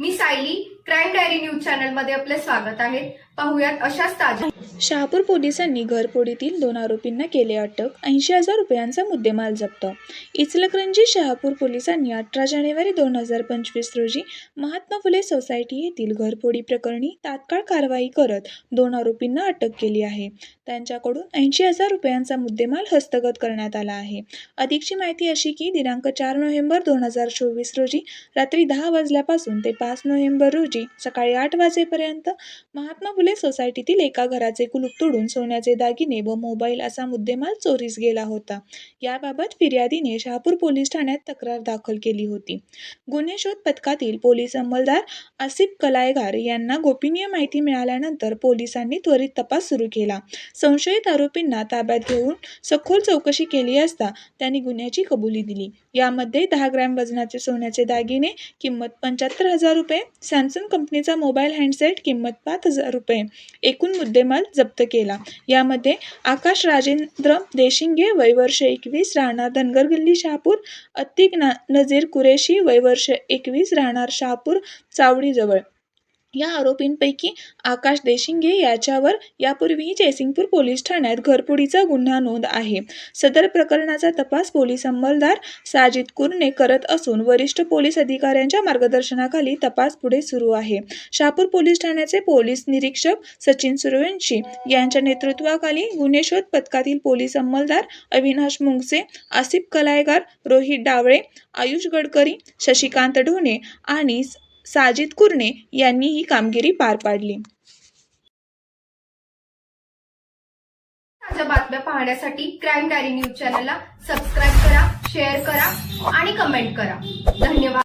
मी Sayali crime diary news चॅनलमध्ये आपले स्वागत आहे. पाहुयात अशाच ताज्या शहापूर पोलिसांनी घरफोडीतील दोन आरोपींना केले अटक ऐंशी हजार रुपयांचा मुद्देमाल जप्त. इचलकरंजी शहापूर पोलिसांनी अठरा जानेवारी दोन हजार पंचवीस रोजी महात्मा फुले सोसायटी येथील घरफोडी प्रकरणी तात्काळ कारवाई करत दोन आरोपींना अटक केली आहे. त्यांच्याकडून ऐंशी हजार रुपयांचा मुद्देमाल हस्तगत करण्यात आला आहे. अधिकची माहिती अशी की दिनांक चार नोव्हेंबर दोन हजार चोवीस रोजी रात्री दहा वाजल्यापासून ते पाच नोव्हेंबर रोजी सकाळी आठ वाजेपर्यंत महात्मा फुले सोसायटीतील एका घराचे कुलूप तोडून सोन्याचे दागिने व मोबाईल असा मुद्देमाल चोरीस गेला होता. याबाबत फिर्यादीने शहापूर पोलीस ठाण्यात तक्रार दाखल केली होती. गुन्हे शोध पथकातील पोलीस अंमलदार आसिफ कलायगार यांना गोपनीय माहिती मिळाल्यानंतर पोलिसांनी त्वरित तपास सुरू केला. संशयित आरोपींना ताब्यात घेऊन सखोल चौकशी केली असता त्यांनी गुन्ह्याची कबुली दिली. यामध्ये दहा ग्रॅम वजनाचे सोन्याचे दागिने किंमत पंच्याहत्तर हजार रुपये सॅमसंग कंपनीचा मोबाईल हँडसेट किंमत पाच हजार रुपये. एकूण मुद्देमाल जप्त केला. यामध्ये आकाश राजेंद्र देशिंगे वयवर्ष एकवीस राहणार धनगर गल्ली शहापूर अतिक ना नजीर कुरेशी वयवर्ष एकवीस राहणार शहापूर चावडीजवळ. या आरोपींपैकी आकाश देशिंगे याच्यावर यापूर्वीही जयसिंगपूर पोलीस ठाण्यात घरफोडीचा गुन्हा नोंद आहे. सदर प्रकरणाचा तपास पोलीस अंमलदार साजिद कुरणे करत असून वरिष्ठ पोलीस अधिकाऱ्यांच्या मार्गदर्शनाखाली तपास पुढे सुरू आहे. शहापूर पोलीस ठाण्याचे पोलीस निरीक्षक सचिन सुरवंशी यांच्या नेतृत्वाखाली गुन्हे शोध पथकातील पोलीस अंमलदार अविनाश मुंगसे आसिफ कलायगार रोहित डावळे आयुष गडकरी शशिकांत ढोणे आणि साजिद कुरणे यांनी ही कामगिरी पार पाडली. ताज्या बातम्या पाहण्यासाठी क्राईम डायरी न्यूज चॅनलला सबस्क्राईब करा शेअर करा आणि कमेंट करा. धन्यवाद.